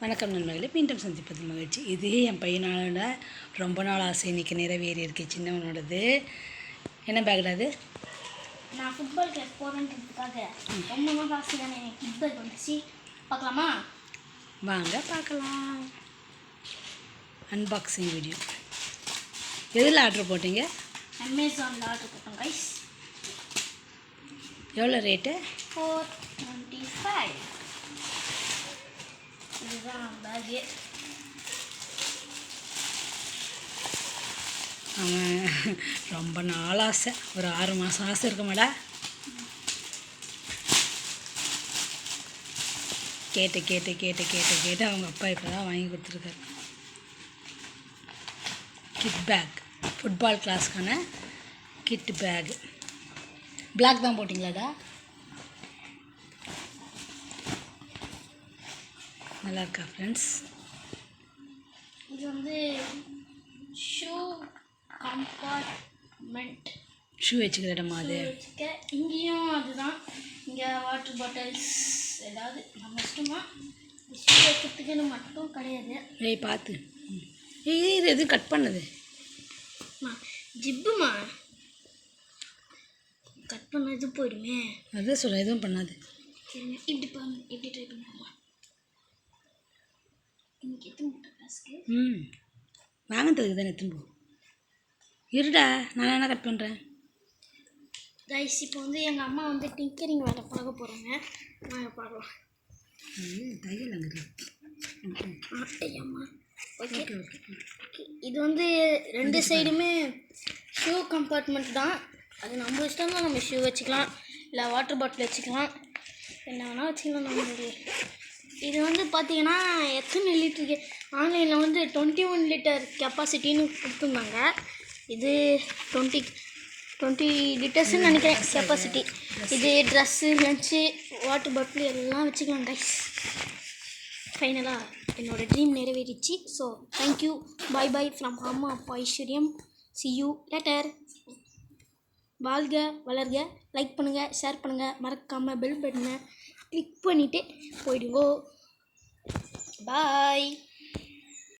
வணக்கம் நண்பர்களே மீண்டும் சந்திப்பது மகிழ்ச்சி. இது என் பையனோட ரொம்ப நாள் ஆசை இன்னைக்கு நிறைவேறி இருக்கு சின்னவனோடது. என்ன அது? நான் ஃபுட்பால் கிளாஸ் போகிறேன்றதுக்காக ரொம்ப நாள் ஆசை தானே எனக்கு ஃபுட்பால் வந்துச்சு பார்க்கலாமா? வாங்க பார்க்கலாம். அன்பாக்சிங் வீடியோ எதில் ஆர்டர் போட்டீங்க? அமேசானில் ஆர்டர் போட்டோம் கைஸ் எவ்வளோ ரேட்டு ஃபோர் டுவெண்ட்டி ஃபைவ் இதுதான் பேகு அவன் ரொம்ப நாள் ஆசை. ஒரு ஆறு மாதம் ஆசை இருக்குமாடா கேட்டு கேட்டு கேட்டு கேட்டு கேட்டு அவங்க அப்பா இப்போ தான் வாங்கி கொடுத்துருக்காரு. கிட் பேக் ஃபுட்பால் கிளாஸ்க்கான கிட் பேக் பிளாக் தான் போட்டிங்களாடா நல்லா இருக்கா ஃப்ரெண்ட்ஸ் இது வந்து ஷூ கம்பார்ட்மெண்ட் ஷூ வச்சுக்கிற இடமா அது. வச்சுக்க. இங்கேயும் அதுதான். இங்கே வாட்டர் பாட்டில்ஸ் ஏதாவது. நம்ம இஷ்டமா ஷூ வைக்கிறதுக்குன்னு மட்டும் கிடையாது. ஏய் பார்த்து. ஏய் இது எது கட் பண்ணது. ஜிப்புமா கட் பண்ணது போயிடுமே. அதான் சொல்ல எதுவும் பண்ணாது. இப்படி பண்ணு இப்படி ட்ரை பண்ணுவோமா இன்னைக்கு எத்தனை முட்டை கிளாஸ்க்கு ம். வாங்கிறதுக்கு தானே எத்துன்னு போ. இருடா நான் என்ன கட் பண்ணுறேன் ரைஸ் இப்போ வந்து எங்கள் அம்மா வந்து டிங்கரிங் வேலை பார்க்க போகிறாங்க நாங்கள் பார்க்கலாம். தையல் அங்கே ஆ, ஐயம்மா ஓகே ஓகே. ஓகே இது வந்து ரெண்டு சைடுமே ஷூ கம்பார்ட்மெண்ட் தான். அது நம்ம இஷ்டம் தான் நம்ம ஷூ வச்சுக்கலாம். இல்லை வாட்டர் பாட்டில் வச்சுக்கலாம். என்ன வேணால் வச்சுக்கலாம் நம்மளுடைய இது வந்து பார்த்தீங்கன்னா எத்தனை லிட்டருக்கு ஆன்லைனில் வந்து டுவெண்ட்டி ஒன் லிட்டர் கெப்பாசிட்டின்னு கொடுத்துருந்தாங்க. இது டுவெண்ட்டி டுவெண்ட்டி லிட்டர்ஸ்னு நினைக்கிறேன் கெப்பாசிட்டி இது ட்ரெஸ்ஸு லஞ்சு வாட்டர் பாட்டில் எல்லாம் வச்சுக்கலாம் கைஸ் ஃபைனலாக என்னோடய dream நிறைவேறிச்சு. So thank you bye bye from அம்மா அப்பா ஐஸ்வர்யம். சி யூ லெட்டர் வாழ்க வளர்க. லைக் பண்ணுங்கள் ஷேர் பண்ணுங்கள் மறக்காமல் பெல் பட்டனை கிளிக் பண்ணிவிட்டு போயிடுவோம் பாய்